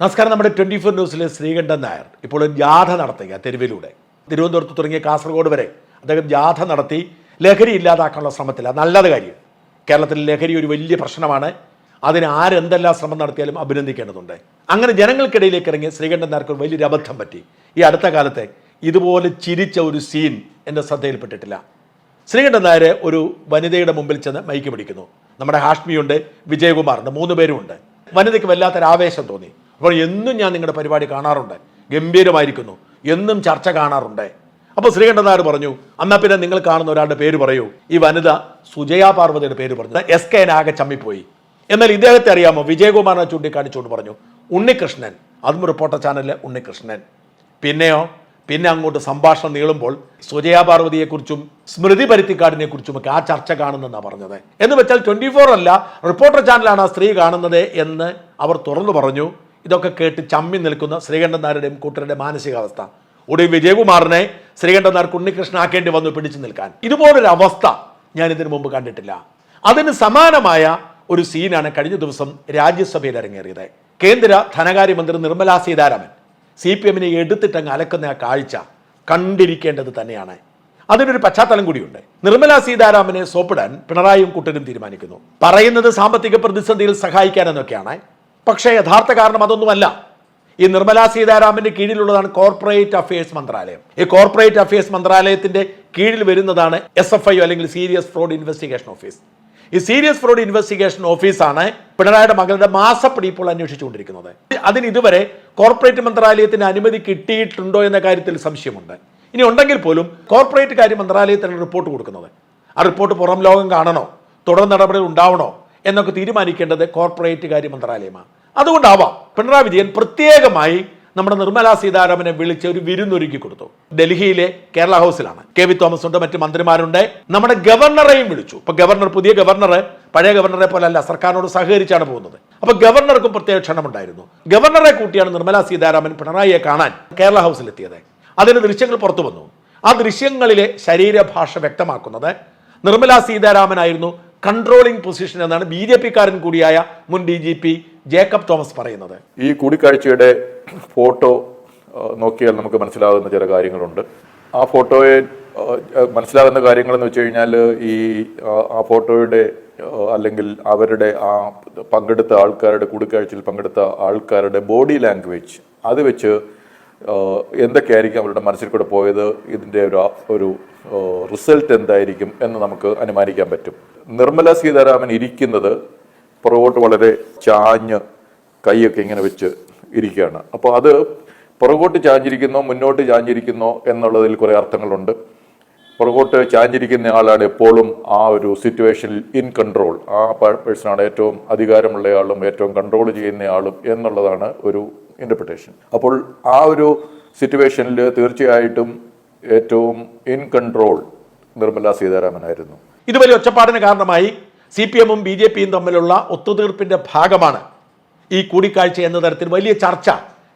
നമസ്കാരം. നമ്മുടെ twenty four ന്യൂസിലെ ശ്രീകണ്ഠൻ നായർ ഇപ്പോൾ ജാഥ നടത്തുക തെരുവിലൂടെ. തിരുവനന്തപുരത്ത് തുടങ്ങിയ കാസർഗോഡ് വരെ അദ്ദേഹം ജാഥ നടത്തി. ലഹരി ഇല്ലാതാക്കാനുള്ള ശ്രമത്തില്ല നല്ലത് കാര്യം. കേരളത്തിൽ ലഹരി ഒരു വലിയ പ്രശ്നമാണ്. അതിന് ആരെന്തെല്ലാം ശ്രമം നടത്തിയാലും അഭിനന്ദിക്കേണ്ടതുണ്ട്. അങ്ങനെ ജനങ്ങൾക്കിടയിലേക്ക് ഇറങ്ങിയ ശ്രീകണ്ഠൻ നായർക്ക് വലിയൊരു അബദ്ധം പറ്റി. ഈ അടുത്ത കാലത്തെ ഇതുപോലെ ചിരിച്ച ഒരു സീൻ എന്റെ ശ്രദ്ധയിൽപ്പെട്ടിട്ടില്ല. ശ്രീകണ്ഠൻ നായർ ഒരു വനിതയുടെ മുമ്പിൽ ചെന്ന് മൈക്ക് പിടിക്കുന്നു. നമ്മുടെ ഹാഷ്മിയുണ്ട് വിജയകുമാറുണ്ട് മൂന്ന് പേരുമുണ്ട്. വനിതയ്ക്ക് വല്ലാത്തൊരു ആവേശം തോന്നി. അപ്പോൾ എന്നും ഞാൻ നിങ്ങളുടെ പരിപാടി കാണാറുണ്ട്. ഗംഭീരമായിരിക്കുന്നു. എന്നും ചർച്ച കാണാറുണ്ട്. അപ്പോൾ ശ്രീകണ്ഠൻ നായർ പറഞ്ഞു എന്നാൽ പിന്നെ നിങ്ങൾ കാണുന്ന ഒരാളുടെ പേര് പറയൂ. ഈ വനിത സുജയ പാർവതിയുടെ പേര് പറഞ്ഞു. എസ് കെ ആകെ ചമ്മിപ്പോയി. എന്നാൽ ഇദ്ദേഹത്തെ അറിയാമോ? വിജയകുമാറിനെ ചൂണ്ടിക്കാണിച്ചുകൊണ്ട് പറഞ്ഞു ഉണ്ണികൃഷ്ണൻ. അതും റിപ്പോർട്ടർ ചാനലിലെ ഉണ്ണികൃഷ്ണൻ. പിന്നെയോ? പിന്നെ അങ്ങോട്ട് സംഭാഷണം നീളുമ്പോൾ സുജയ പാർവതിയെക്കുറിച്ചും സ്മൃതി പരുത്തിക്കാടിനെ കുറിച്ചുമൊക്കെ ആ ചർച്ച കാണുന്നെന്നാണ് പറഞ്ഞത്. എന്ന് വെച്ചാൽ ട്വന്റി ഫോർ അല്ല റിപ്പോർട്ടർ ചാനലാണ് ആ സ്ത്രീ കാണുന്നത് എന്ന് അവർ തുറന്നു പറഞ്ഞു. ഇതൊക്കെ കേട്ട് ചമ്മി നിൽക്കുന്ന ശ്രീകണ്ഠൻ കൂട്ടരുടെ മാനസികാവസ്ഥ. ഒടുവിൽ വിജയകുമാറിനെ ശ്രീകണ്ഠൻ നായർ ഉണ്ണികൃഷ്ണനാക്കേണ്ടി വന്നു പിടിച്ചു നിൽക്കാൻ. ഇതുപോലൊരു അവസ്ഥ ഞാൻ ഇതിനു മുമ്പ് കണ്ടിട്ടില്ല. അതിന് സമാനമായ ഒരു സീനാണ് കഴിഞ്ഞ ദിവസം രാജ്യസഭയിൽ അരങ്ങേറിയത്. കേന്ദ്ര ധനകാര്യമന്ത്രി നിർമ്മലാ സീതാരാമൻ സി പി എമ്മിനെ എടുത്തിട്ടങ്ങ് അലക്കുന്ന ആ കാഴ്ച കണ്ടിരിക്കേണ്ടത് തന്നെയാണ്. അതിനൊരു പശ്ചാത്തലം കൂടിയുണ്ട്. നിർമ്മലാ സീതാരാമനെ സോപ്പിടാൻ പിണറായിയും കുട്ടനും തീരുമാനിക്കുന്നു. പറയുന്നത് സാമ്പത്തിക പ്രതിസന്ധിയിൽ സഹായിക്കാനെന്നൊക്കെയാണ് പക്ഷേ യഥാർത്ഥ കാരണം അതൊന്നുമല്ല. ഈ നിർമ്മലാ സീതാരാമന്റെ കീഴിലുള്ളതാണ് കോർപ്പറേറ്റ് അഫയേഴ്സ് മന്ത്രാലയം. ഈ കോർപ്പറേറ്റ് അഫയേഴ്സ് മന്ത്രാലയത്തിന്റെ കീഴിൽ വരുന്നതാണ് എസ് എഫ് ഐ അല്ലെങ്കിൽ സീരിയസ് ഫ്രോഡ് ഇൻവെസ്റ്റിഗേഷൻ ഓഫീസ് ഈ സീരിയസ് ഫ്രോഡ് ഇൻവെസ്റ്റിഗേഷൻ ഓഫീസാണ് പിണറായിയുടെ മകളുടെ മാസപ്പടി ഇപ്പോൾ അന്വേഷിച്ചുകൊണ്ടിരിക്കുന്നത്. അതിന് ഇതുവരെ കോർപ്പറേറ്റ് മന്ത്രാലയത്തിന് അനുമതി കിട്ടിയിട്ടുണ്ടോ എന്ന കാര്യത്തിൽ സംശയമുണ്ട്. ഇനി ഉണ്ടെങ്കിൽ പോലും കോർപ്പറേറ്റ് കാര്യ മന്ത്രാലയത്തിന് റിപ്പോർട്ട് കൊടുക്കുന്നത്. ആ റിപ്പോർട്ട് പുറം ലോകം കാണണോ? തുടർ നടപടികൾ ഉണ്ടാവണോ? എന്നൊക്കെ തീരുമാനിക്കേണ്ടത് കോർപ്പറേറ്റ് കാര്യ മന്ത്രാലയമാണ്. അതുകൊണ്ടാവാം പിണറായി വിജയൻ പ്രത്യേകമായി നമ്മുടെ നിർമ്മലാ സീതാരാമനെ വിളിച്ച് ഒരു വിരുന്നൊരുക്കി കൊടുത്തു. ഡൽഹിയിലെ കേരള ഹൗസിലാണ്. കെ വി തോമസ് ഉണ്ട് മറ്റ് മന്ത്രിമാരുണ്ട്. നമ്മുടെ ഗവർണറെയും വിളിച്ചു. ഇപ്പൊ ഗവർണർ പുതിയ ഗവർണർ പഴയ ഗവർണറെ പോലെ അല്ല സർക്കാരിനോട് സഹകരിച്ചാണ് പോകുന്നത്. അപ്പൊ ഗവർണർക്കും പ്രത്യേക ക്ഷണമുണ്ടായിരുന്നു. ഗവർണറെ കൂട്ടിയാണ് നിർമ്മലാ സീതാരാമൻ പിണറായിയെ കാണാൻ കേരള ഹൗസിലെത്തിയത്. അതിന് ദൃശ്യങ്ങൾ പുറത്തു വന്നു. ആ ദൃശ്യങ്ങളിലെ ശരീരഭാഷ വ്യക്തമാക്കുന്നത് നിർമ്മലാ സീതാരാമനായിരുന്നു കൺട്രോളിംഗ് പൊസിഷൻ എന്നാണ് ബി ജെ പിക്കാരൻ കൂടിയായ മുൻ D G P Jacob Thomas പറയുന്നത്. ഈ കൂടിക്കാഴ്ചയുടെ ഫോട്ടോ നോക്കിയാൽ നമുക്ക് മനസ്സിലാകുന്ന ചില കാര്യങ്ങളുണ്ട്. ആ ഫോട്ടോയെ മനസ്സിലാകുന്ന കാര്യങ്ങൾ എന്ന് വെച്ച് കഴിഞ്ഞാൽ ഈ ആ ഫോട്ടോയുടെ അല്ലെങ്കിൽ അവരുടെ ആ പങ്കെടുത്ത ആൾക്കാരുടെ കൂടിക്കാഴ്ചയിൽ പങ്കെടുത്ത ആൾക്കാരുടെ ബോഡി ലാംഗ്വേജ് അത് വെച്ച് എന്തൊക്കെയായിരിക്കും അവരുടെ മനസ്സിൽ കൂടെ പോയത് ഇതിന്റെ ഒരു ഒരു റിസൾട്ട് എന്തായിരിക്കും എന്ന് നമുക്ക് അനുമാനിക്കാൻ പറ്റും. നിർമ്മല സീതാരാമൻ ഇരിക്കുന്നത് പുറകോട്ട് വളരെ ചാഞ്ഞ് കൈയൊക്കെ ഇങ്ങനെ വെച്ച് ഇരിക്കുകയാണ്. അപ്പോൾ അത് പുറകോട്ട് ചാഞ്ഞിരിക്കുന്നോ മുന്നോട്ട് ചാഞ്ഞിരിക്കുന്നോ എന്നുള്ളതിൽ കുറേ അർത്ഥങ്ങളുണ്ട്. പുറകോട്ട് ചാഞ്ഞിരിക്കുന്ന ആളാണ് എപ്പോഴും ആ ഒരു സിറ്റുവേഷനിൽ ഇൻ കൺട്രോൾ ആ പേഴ്സണാണ് ഏറ്റവും അധികാരമുള്ള ആളും ഏറ്റവും കൺട്രോൾ ചെയ്യുന്ന ആളും എന്നുള്ളതാണ് ഒരു ഇന്റർപ്രിട്ടേഷൻ അപ്പോൾ ആ ഒരു സിറ്റുവേഷനിൽ തീർച്ചയായിട്ടും ഏറ്റവും ഇൻ കൺട്രോൾ നിർമ്മല സീതാരാമനായിരുന്നു. ഇത് വലിയ ഒച്ചപ്പാടിന് കാരണമായി സി പി എമ്മും ബി ജെ പിയും തമ്മിലുള്ള ഒത്തുതീർപ്പിന്റെ ഭാഗമാണ് ഈ കൂടിക്കാഴ്ച എന്ന തരത്തിൽ വലിയ ചർച്ച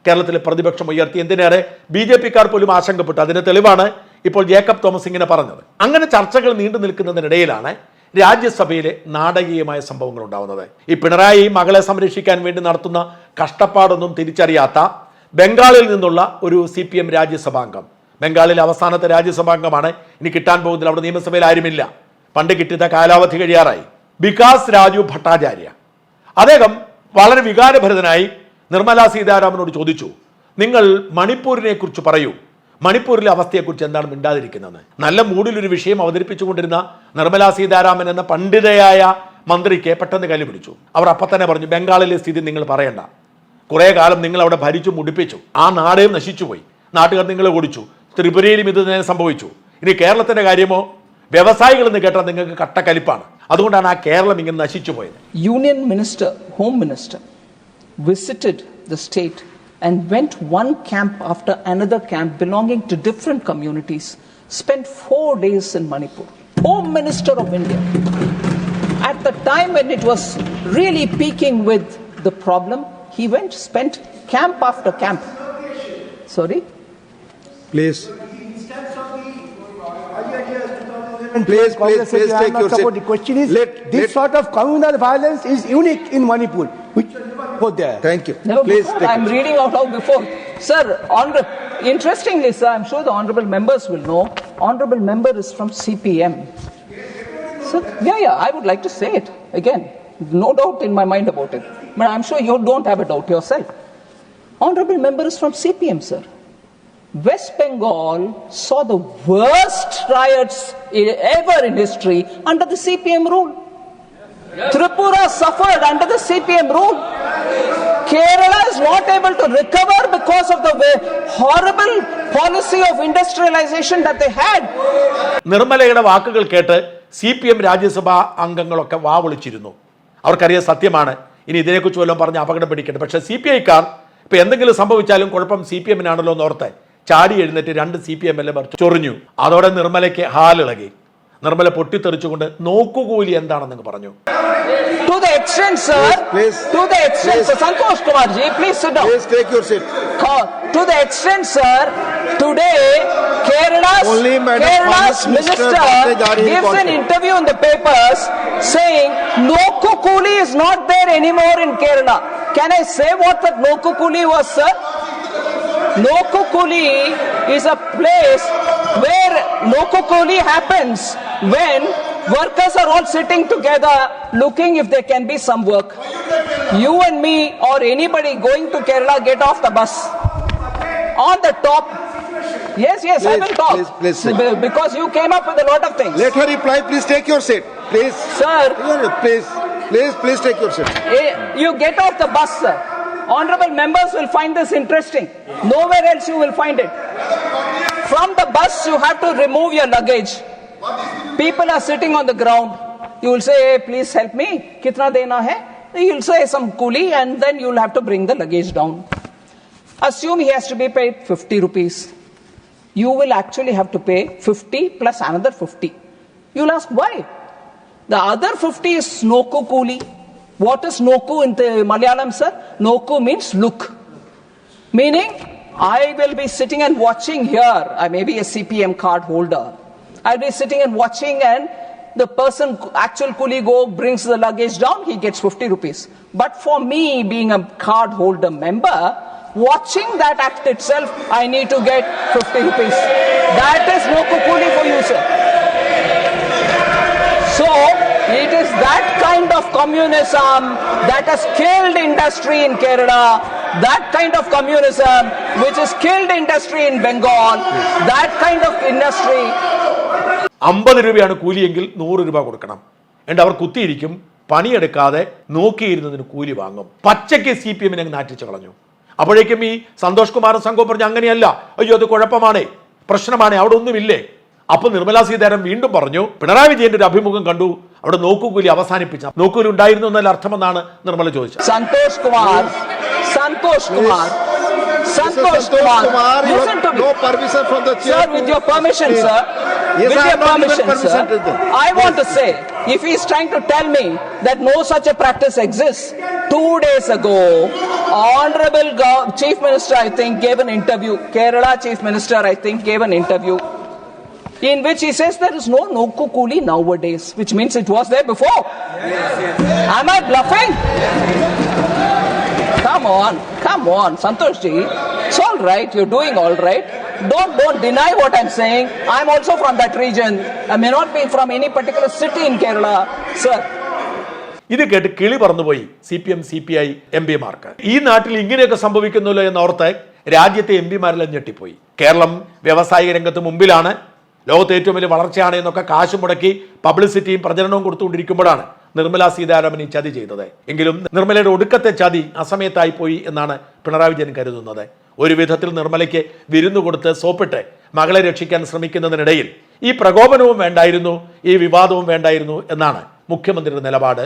കേരളത്തിലെ പ്രതിപക്ഷം ഉയർത്തി. എന്തിനേറെ? ബി ജെ പിക്കാർ പോലും ആശങ്കപ്പെട്ടു. അതിന് തെളിവാണ് ഇപ്പോൾ ജേക്കബ് തോമസ് ഇങ്ങനെ പറഞ്ഞത്. അങ്ങനെ ചർച്ചകൾ നീണ്ടു നിൽക്കുന്നതിനിടയിലാണ് രാജ്യസഭയിലെ നാടകീയമായ സംഭവങ്ങൾ ഉണ്ടാവുന്നത്. ഈ പിണറായി മകളെ സംരക്ഷിക്കാൻ വേണ്ടി നടത്തുന്ന കഷ്ടപ്പാടൊന്നും തിരിച്ചറിയാത്ത ബംഗാളിൽ നിന്നുള്ള ഒരു സി പി എം രാജ്യസഭാംഗം. ബംഗാളിലെ അവസാനത്തെ രാജ്യസഭാംഗമാണ്. ഇനി കിട്ടാൻ പോകുന്നില്ല അവിടെ നിയമസഭയിൽ ആരുമില്ല. പണ്ട് കിട്ടിയ കാലാവധി കഴിയാറായി. വികാസ് രാജു ഭട്ടാചാര്യ. അദ്ദേഹം വളരെ വികാരഭരിതനായി നിർമ്മലാ സീതാരാമനോട് ചോദിച്ചു നിങ്ങൾ മണിപ്പൂരിനെ കുറിച്ച് പറയൂ. മണിപ്പൂരിലെ അവസ്ഥയെക്കുറിച്ച് എന്താണ് മിണ്ടാതിരിക്കുന്നത് നല്ല മൂഡിലൊരു വിഷയം അവതരിപ്പിച്ചുകൊണ്ടിരുന്ന നിർമ്മലാ സീതാരാമൻ എന്ന പണ്ഡിതയായ മന്ത്രിക്ക് പെട്ടെന്ന് കല്ല് പിടിച്ചു. അവർ അപ്പം തന്നെ പറഞ്ഞു ബംഗാളിലെ സ്ഥിതി നിങ്ങൾ പറയണ്ട. കുറേ കാലം നിങ്ങൾ അവിടെ ഭരിച്ചു മുടിപ്പിച്ചു. ആ നാടേ നശിച്ചുപോയി. നാട്ടുകാർ നിങ്ങളെ ഓടിച്ചു. ത്രിപുരയിലും ഇത് തന്നെ സംഭവിച്ചു. ഇനി കേരളത്തിന്റെ കാര്യമോ? വ്യവസായികൾ എന്ന് കേട്ടാൽ നിങ്ങൾക്ക് കട്ടക്കലിപ്പാണ് അതുകൊണ്ടാണ് ആ കേരളം ഇങ്ങനെ നശിച്ചു പോയത് Union Minister, Home Minister, visited the state and went one camp after another camp belonging to different communities, spent four days in Manipur. Home Minister of India. At the time when it was really peaking with the problem, he went, spent camp after camp. Sorry? Please. Please, Congress please, please said, "I am take not your seat. The question is, Let- this let- sort of communal violence is unique in Manipur, which Upadhyaya. Thank you. Never Please before. take I'm it. reading out loud before. Sir, honorable, interestingly, sir, I'm sure the honorable members will know, honorable member is from CPM. So, yeah, yeah, I would like to say it again. No doubt in my mind about it. But I'm sure you don't have a doubt yourself. Honorable member is from CPM, sir. West Bengal saw the worst riots ever in history under the CPM rule. Yes. Tripura suffered under the CPM rule. Yes. Kerala is not able to recover because of the horrible policy of industrialization that they had. നിർമ്മലയുടെ വാക്കുകൾ കേട്ട് C P M രാജ്യസഭാ അംഗങ്ങളൊക്കെ വാ വിളിച്ചിരുന്നു അവർക്കറിയാം സത്യമാണ് ഇനി ഇതിനെക്കുറിച്ച് വല്ലതും പറഞ്ഞ് അപകടം പിടിക്കട്ടെ പക്ഷേ സി പി ഐക്കാർ ഇപ്പം എന്തെങ്കിലും സംഭവിച്ചാലും കുഴപ്പം സി പി എമ്മിനാണല്ലോ എന്ന് ഓർത്ത് ചാടി എഴുന്നേറ്റ് രണ്ട് സി പി എം എൽ എമാർ ചൊറിഞ്ഞു. അതോടെ നിർമ്മലയ്ക്ക് ഹാലിളകി നിർമ്മല പൊട്ടിത്തെറിച്ചുകൊണ്ട് നോക്കുകൂലി എന്താണെന്ന് പറഞ്ഞു. Santhosh Kumar ji please to the extend today Kerala Kerala minister interview in the papers saying nokkukooli is not there anymore in Kerala can I say what nokkukooli was Loku Kuli is a place where Loku Kuli happens when workers are all sitting together looking if there can be some work. You and me or anybody going to Kerala get off the bus. On the top. Yes, yes, I will talk. please, please. Because you came up with a lot of things. Let her reply. Please take your seat. Please. Sir, Please. Please, please take your seat. eh, you get off the bus, sir. Honorable members will find this interesting. Nowhere else you will find it. From the bus, you have to remove your luggage. People are sitting on the ground. You will say, hey, please help me. Kitna dena hai? You'll say some coolie and then you'll have to bring the luggage down. Assume he has to be paid 50 rupees. You will actually have to pay 50 plus another 50. You'll ask why? The other 50 is Noku Kuli. What is Noku in the Malayalam, sir? Noku means look. Meaning, I will be sitting and watching here. I may be a CPM card holder. I'll be sitting and watching, and the person, actual coolie go, brings the luggage down, he gets 50 rupees. But for me, being a card holder member, watching that act itself, I need to get 50 rupees. That is no kukuli for you, sir. So, it is that kind of communism that has killed industry in Kerala, that kind of communism which has killed industry in Bengal, that kind of industry. അമ്പത് രൂപയാണ് കൂലിയെങ്കിൽ നൂറ് രൂപ കൊടുക്കണം. എന്നിട്ട് അവർ കുത്തിയിരിക്കും പണിയെടുക്കാതെ നോക്കിയിരുന്നതിന് കൂലി വാങ്ങും. പച്ചയ്ക്ക് C P എമ്മിനെ നാറ്റിച്ചു കളഞ്ഞു. അപ്പോഴേക്കും ഈ സന്തോഷ് കുമാറും സംഘവും പറഞ്ഞു അങ്ങനെയല്ല. അയ്യോ അത് കുഴപ്പമാണേ. പ്രശ്നമാണേ അവിടെ ഒന്നുമില്ലേ? അപ്പോൾ നിർമ്മലാ സീതാരാമൻ വീണ്ടും പറഞ്ഞു പിണറായി വിജയന്റെ ഒരു അഭിമുഖം കണ്ടു. അവിടെ നോക്കുകൂലി അവസാനിപ്പിച്ച. നോക്കുകൂലി ഉണ്ടായിരുന്നു എന്നാൽ അർത്ഥമെന്നാണ് നിർമ്മല ചോദിച്ചത്. Santhosh Kumar Santhosh Kumar Santhosh Kumar no permission sir with your permission sir with your permission sir I want to say if he is trying to tell me that no such a practice exist 2 days ago honourable chief minister I think gave an Kerala chief minister I think gave an In which he says there is no Noku Kuli nowadays, which means it was there before. Yes, yes. Am I bluffing? Yes, Come on, come on, Santosh ji. It's all right, you're doing all right. Don't don't deny what I'm saying. I'm also from that region. I may not be from any particular city in Kerala, sir. ഇത് കേട്ട് കിളി പറന്നുപോയി C P M C P I M പിമാർക്ക് ഈ നാട്ടിൽ ഇങ്ങനെയൊക്കെ സംഭവിക്കുന്നല്ലോ എന്നോർത്ത് രാജ്യത്തെ M പിമാരെല്ലാം ഞെട്ടിപ്പോയി കേരളം വ്യവസായിക രംഗത്ത് മുമ്പിലാണ് ലോകത്തെ ഏറ്റവും വലിയ വളർച്ചയാണ് എന്നൊക്കെ കാശ് മുടക്കി പബ്ലിസിറ്റിയും പ്രചരണവും കൊടുത്തുകൊണ്ടിരിക്കുമ്പോഴാണ് നിർമ്മല സീതാരാമൻ ഈ ചതി ചെയ്തത്. എങ്കിലും നിർമ്മലയുടെ ഒടുക്കത്തെ ചതി അസമയത്തായി പോയി എന്നാണ് പിണറായി വിജയൻ കരുതുന്നത്. ഒരു വിധത്തിൽ നിർമ്മലയ്ക്ക് വിരുന്നു കൊടുത്ത് സോപ്പിട്ട് മകളെ രക്ഷിക്കാൻ ശ്രമിക്കുന്നതിനിടയിൽ ഈ പ്രകോപനവും വേണ്ടായിരുന്നു ഈ വിവാദവും വേണ്ടായിരുന്നു എന്നാണ് മുഖ്യമന്ത്രിയുടെ നിലപാട്.